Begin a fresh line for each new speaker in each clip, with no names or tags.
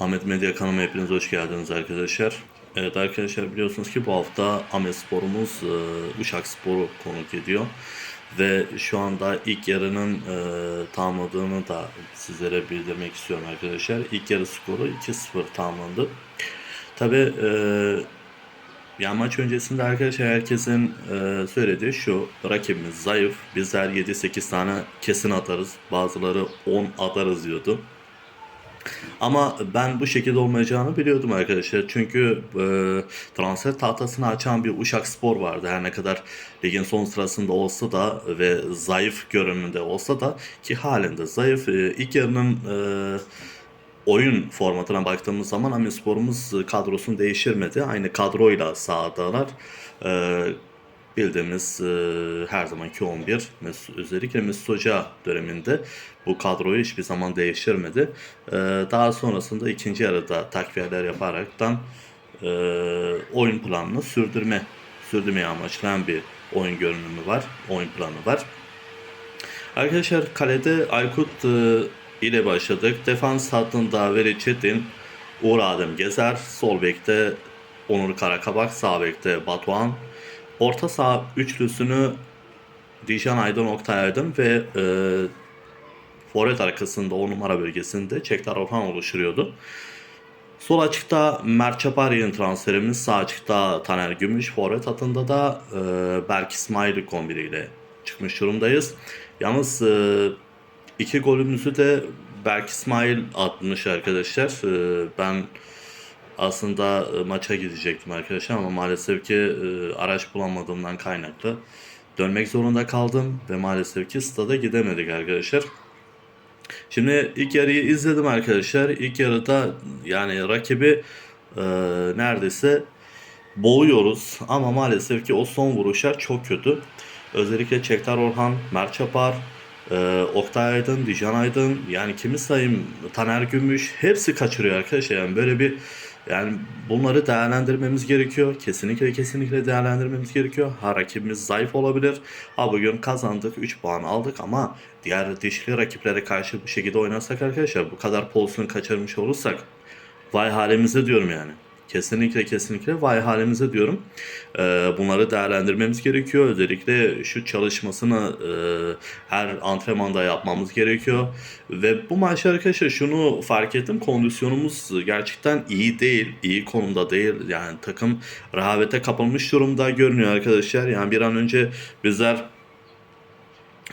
Ahmet Medya kanalıma hepiniz hoş geldiniz arkadaşlar. Evet arkadaşlar biliyorsunuz ki bu hafta Ahmet Sporumuz e, Uşak Spor'u konuk ediyor. Ve şu anda ilk yarının e, tamamladığını da sizlere bildirmek istiyorum arkadaşlar. İlk yarı skoru 2-0 tamamlandı. Tabi e, ya maç öncesinde arkadaşlar herkesin e, söylediği şu rakibimiz zayıf. Bizler 7-8 tane kesin atarız. Bazıları 10 atarız diyordu. Ama ben bu şekilde olmayacağını biliyordum arkadaşlar. Çünkü e, transfer tahtasını açan bir Uşak Spor vardı. Her ne kadar ligin son sırasında olsa da ve zayıf görünümünde olsa da ki halinde zayıf. E, ilk yarının e, oyun formatına baktığımız zaman Amirspor'umuz kadrosunu değiştirmedi. Aynı kadroyla sahadalar. E, bildiğimiz e, her zamanki 11 Mesut, özellikle Mesut Hoca döneminde bu kadroyu hiçbir zaman değiştirmedi. E, daha sonrasında ikinci yarıda takviyeler yaparaktan e, oyun planını sürdürme sürdürmeyi amaçlayan bir oyun görünümü var, oyun planı var. Arkadaşlar kalede Aykut e, ile başladık. Defans hattında Veli Çetin, Uğur Adem Gezer, sol bekte Onur Karakabak, sağ bekte Batuhan, Orta saha üçlüsünü Dijan Aydın, Oktay Aydın ve e, forvet arkasında 10 numara bölgesinde Çektar Orhan oluşturuyordu. Sol açıkta Mert Çapari'nin transferimiz, sağ açıkta Taner Gümüş, forvet hattında da e, Berk İsmail kombiniyle çıkmış durumdayız. Yalnız e, iki golümüzü de Berk İsmail atmış arkadaşlar. E, ben aslında e, maça gidecektim arkadaşlar ama maalesef ki e, araç bulamadığımdan kaynaklı dönmek zorunda kaldım ve maalesef ki stada gidemedik arkadaşlar. Şimdi ilk yarıyı izledim arkadaşlar. İlk yarıda yani rakibi e, neredeyse boğuyoruz ama maalesef ki o son vuruşlar çok kötü. Özellikle Çektar Orhan, Mert Çapar, e, Oktay Aydın, Dijan Aydın yani kimi sayayım Taner Gümüş hepsi kaçırıyor arkadaşlar. Yani böyle bir yani bunları değerlendirmemiz gerekiyor. Kesinlikle kesinlikle değerlendirmemiz gerekiyor. Ha rakibimiz zayıf olabilir. Ha bugün kazandık 3 puan aldık ama diğer dişli rakiplere karşı bu şekilde oynarsak arkadaşlar bu kadar pozisyon kaçırmış olursak vay halimize diyorum yani. Kesinlikle kesinlikle vay halimize diyorum. Ee, bunları değerlendirmemiz gerekiyor. Özellikle şu çalışmasını e, her antrenmanda yapmamız gerekiyor. Ve bu maç arkadaşlar şunu fark ettim. Kondisyonumuz gerçekten iyi değil. iyi konumda değil. Yani takım rehavete kapılmış durumda görünüyor arkadaşlar. Yani bir an önce bizler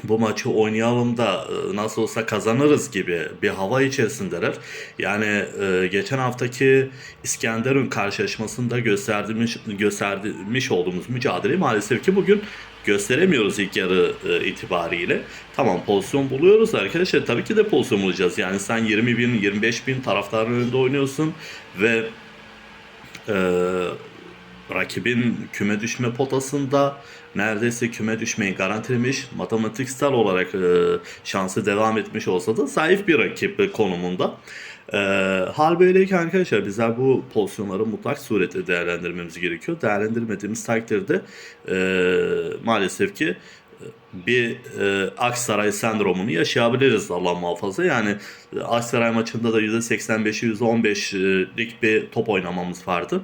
bu maçı oynayalım da e, nasıl olsa kazanırız gibi bir hava içerisindeler. Yani e, geçen haftaki İskenderun karşılaşmasında gösterdiğimiz, göstermiş olduğumuz mücadeleyi maalesef ki bugün gösteremiyoruz ilk yarı e, itibariyle. Tamam pozisyon buluyoruz arkadaşlar. Tabii ki de pozisyon bulacağız. Yani sen 20 bin, 25 bin taraftarın önünde oynuyorsun ve e, rakibin küme düşme potasında neredeyse küme düşmeyi garantilemiş matematiksel olarak e, şansı devam etmiş olsa da zayıf bir rakip konumunda. E, hal böyleyken arkadaşlar bizler bu pozisyonları mutlak surette değerlendirmemiz gerekiyor. Değerlendirmediğimiz takdirde e, maalesef ki bir e, Aksaray sendromunu yaşayabiliriz Allah muhafaza. Yani e, Aksaray maçında da %85'i %15'lik bir top oynamamız vardı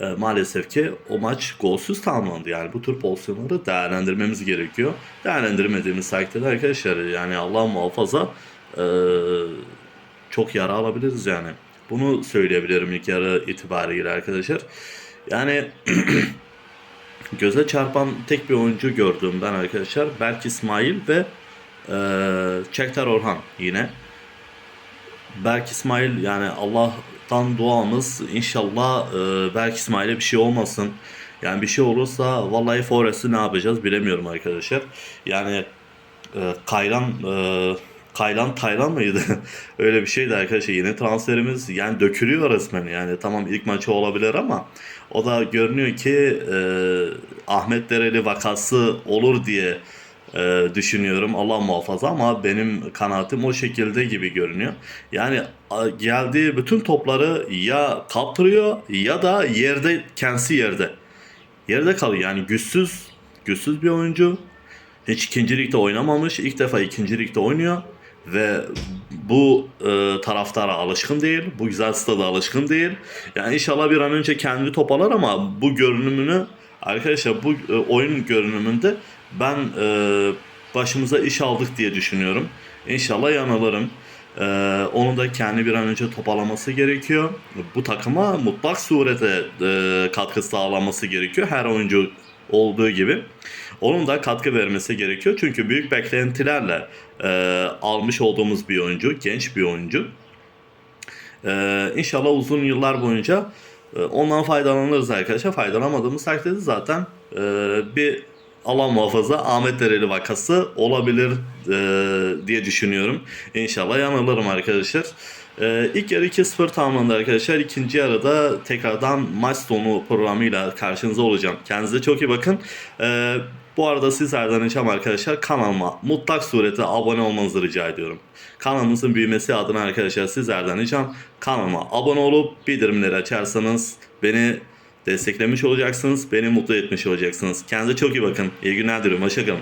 e, maalesef ki o maç golsüz tamamlandı. Yani bu tür pozisyonları değerlendirmemiz gerekiyor. Değerlendirmediğimiz takdirde arkadaşlar yani Allah muhafaza e, çok yara alabiliriz yani. Bunu söyleyebilirim ilk yarı itibariyle arkadaşlar. Yani göze çarpan tek bir oyuncu gördüğümden arkadaşlar Berk İsmail ve e, Çektar Orhan yine. Berk İsmail yani Allah'tan duamız inşallah e, Berk İsmail'e bir şey olmasın. Yani bir şey olursa vallahi Forest'i ne yapacağız bilemiyorum arkadaşlar. Yani e, Kayran e, Kaylan Taylan mıydı? Öyle bir şeydi arkadaşlar. Yine transferimiz yani dökülüyor resmen. Yani tamam ilk maçı olabilir ama o da görünüyor ki e, Ahmet Dereli vakası olur diye e, düşünüyorum. Allah muhafaza ama benim kanaatim o şekilde gibi görünüyor. Yani geldiği bütün topları ya kaptırıyor ya da yerde kendisi yerde. Yerde kalıyor. Yani güçsüz güçsüz bir oyuncu. Hiç ikinci ligde oynamamış. İlk defa ikinci ligde oynuyor. ve bu e, taraftara alışkın değil. Bu güzel stada alışkın değil. Yani inşallah bir an önce kendini toparlar ama bu görünümünü arkadaşlar bu e, oyun görünümünde ben e, başımıza iş aldık diye düşünüyorum. İnşallah yanılırım. Ee, onun da kendi bir an önce toparlaması gerekiyor. Bu takıma mutlak surete e, katkı sağlaması gerekiyor. Her oyuncu olduğu gibi. Onun da katkı vermesi gerekiyor. Çünkü büyük beklentilerle e, almış olduğumuz bir oyuncu, genç bir oyuncu. Ee, inşallah uzun yıllar boyunca e, ondan faydalanırız arkadaşlar. Faydalanamadığımız takdirde zaten e, bir alan muhafaza Ahmet Dereli vakası olabilir e, diye düşünüyorum. İnşallah yanılırım arkadaşlar. E, ilk yarı 2-0 tamamlandı arkadaşlar. İkinci yarıda tekrardan maç sonu programıyla karşınızda olacağım. Kendinize çok iyi bakın. E, bu arada sizlerden ricam arkadaşlar kanalıma mutlak surette abone olmanızı rica ediyorum. Kanalımızın büyümesi adına arkadaşlar sizlerden ricam kanalıma abone olup bildirimleri açarsanız beni desteklemiş olacaksınız, beni mutlu etmiş olacaksınız. Kendinize çok iyi bakın. İyi günler diliyorum. Hoşçakalın.